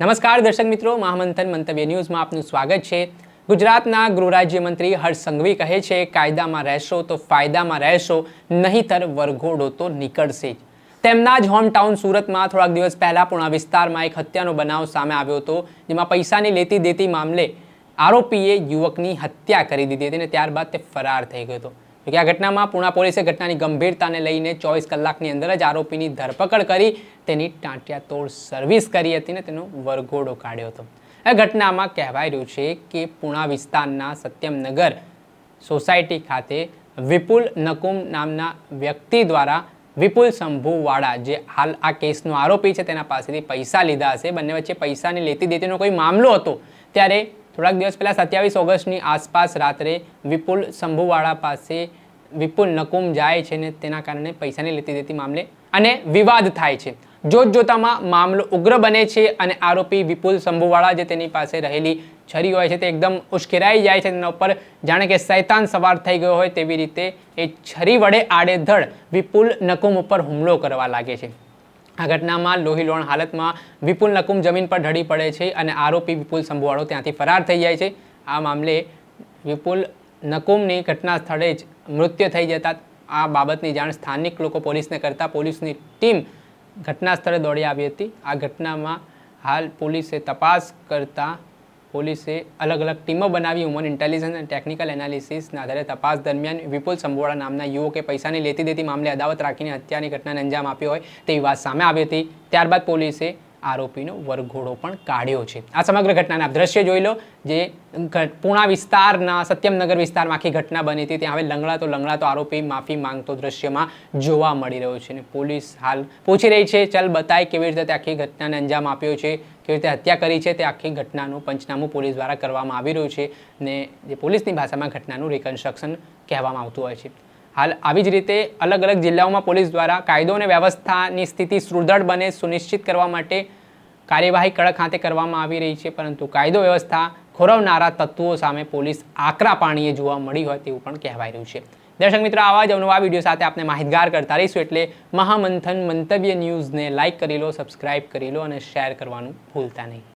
નમસ્કાર દર્શક મિત્રો, મહામંથન મંતવ્ય ન્યૂઝમાં આપનું સ્વાગત છે. ગુજરાતના ગૃહ રાજ્યમંત્રી હર્ષ સંઘવી કહે છે, કાયદામાં રહેશો તો ફાયદામાં રહેશો, નહીતર વરઘોડો તો નીકળશે જ. તેમના જ હોમટાઉન સુરતમાં થોડાક દિવસ પહેલાં પણ આ વિસ્તારમાં એક હત્યાનો બનાવ સામે આવ્યો હતો, જેમાં પૈસાની લેતી દેતી મામલે આરોપીએ યુવકની હત્યા કરી દીધી હતી અને ત્યારબાદ તે ફરાર થઈ ગયો હતો. જોકે આ ઘટનામાં પુણા પોલીસે ઘટનાની ગંભીરતાને લઈને ચોવીસ કલાકની અંદર જ આરોપીની ધરપકડ કરી, તેની ટાંટિયાતોડ સર્વિસ કરી હતી ને તેનો વરઘોડો કાઢ્યો હતો. આ ઘટનામાં કહેવાય રહ્યું છે કે પૂણા વિસ્તારના સત્યમનગર સોસાયટી ખાતે વિપુલ નકુમ નામના વ્યક્તિ દ્વારા વિપુલ શંભુવાળા, જે હાલ આ કેસનો આરોપી છે, તેના પાસેથી પૈસા લીધા હશે. બંને વચ્ચે પૈસાની લેતી દેતીનો કોઈ મામલો હતો. ત્યારે થોડાક દિવસ પહેલાં સત્યાવીસ ઓગસ્ટની આસપાસ રાત્રે વિપુલ શંભુવાળા પાસે વિપુલ નકુમ જાય છે ને તેના કારણે પૈસાની લેતી દેતી મામલે અને વિવાદ થાય છે. જોત જોતામાં મામલો ઉગ્ર બને છે અને આરોપી વિપુલ શંભુવાળા જે તેની પાસે રહેલી છરી હોય છે તે એકદમ ઉશ્કેરાઈ જાય છે તેના ઉપર જાણે કે શૈતાન સવાર થઈ ગયો હોય તેવી રીતે એ છરી વડે આડેધડ વિપુલ નકુમ ઉપર હુમલો કરવા લાગે છે. આ ઘટનામાં લોહીલોણ હાલતમાં વિપુલ નકુમ જમીન પર ઢળી પડે છે અને આરોપી વિપુલ સંભુવાળો ત્યાંથી ફરાર થઈ જાય છે. આ મામલે વિપુલ નકુમની ઘટના સ્થળે જ મૃત્યુ થઈ જતા આ બાબતની જાણ સ્થાનિક લોકો પોલીસને કરતા પોલીસની ટીમ ઘટના સ્થળે દોડી આવી હતી. આ ઘટનામાં હાલ પોલીસે તપાસ કરતા પોલીસે અલગ અલગ ટીમો બનાવી હ્યુમન ઇન્ટેલિજન્સ અને ટેકનિકલ એનાલિસિસના આધારે તપાસ દરમિયાન વિપુલ સંભોળા નામના યુવકે પૈસાની લેતી દેતી મામલે અદાવત રાખીને હત્યાની ઘટનાને અંજામ આપ્યો હોય તેવી વાત સામે આવી હતી. ત્યારબાદ પોલીસે આરોપીનો વરઘોડો પણ કાઢ્યો છે. આ સમગ્ર ઘટનાના આપ દ્રશ્ય જોઈ લો, જે પૂણા વિસ્તારના સત્યમનગર વિસ્તારમાં આખી ઘટના બની હતી. ત્યાં હવે લંગડાતો લંગડાતો આરોપી માફી માંગતો દ્રશ્યમાં જોવા મળી રહ્યો છે અને પોલીસ હાલ પૂછી રહી છે, ચલ બતાય કેવી રીતે તે આખી ઘટનાને અંજામ આપ્યો છે? કેવી રીતે હત્યા કરી છે? તે આખી ઘટનાનું પંચનામું પોલીસ દ્વારા કરવામાં આવી રહ્યું છે. ને જે પોલીસની ભાષામાં ઘટનાનું રિકન્સ્ટ્રક્શન કહેવામાં આવતું હોય છે. હાલ આવી જ રીતે અલગ અલગ જિલ્લાઓમાં પોલીસ દ્વારા કાયદો અને વ્યવસ્થાની સ્થિતિ સુદૃઢ બને સુનિશ્ચિત કરવા માટે કાર્યવાહી કડક હાથે કરવામાં આવી રહી છે, પરંતુ કાયદો વ્યવસ્થા ખોરવનારા તત્વો સામે પોલીસ આકરા પાણીએ જોવા મળી હોય તેવું પણ કહેવાય રહ્યું છે. દર્શક મિત્રો, આવા જ અવનવા વીડિયો સાથે આપણે માહિતગાર કરતા રહીશું એટલે મહામંથન મંતવ્ય ન્યૂઝને લાઇક કરી લો, સબસ્ક્રાઇબ કરી લો અને શેર કરવાનું ભૂલતા નહીં.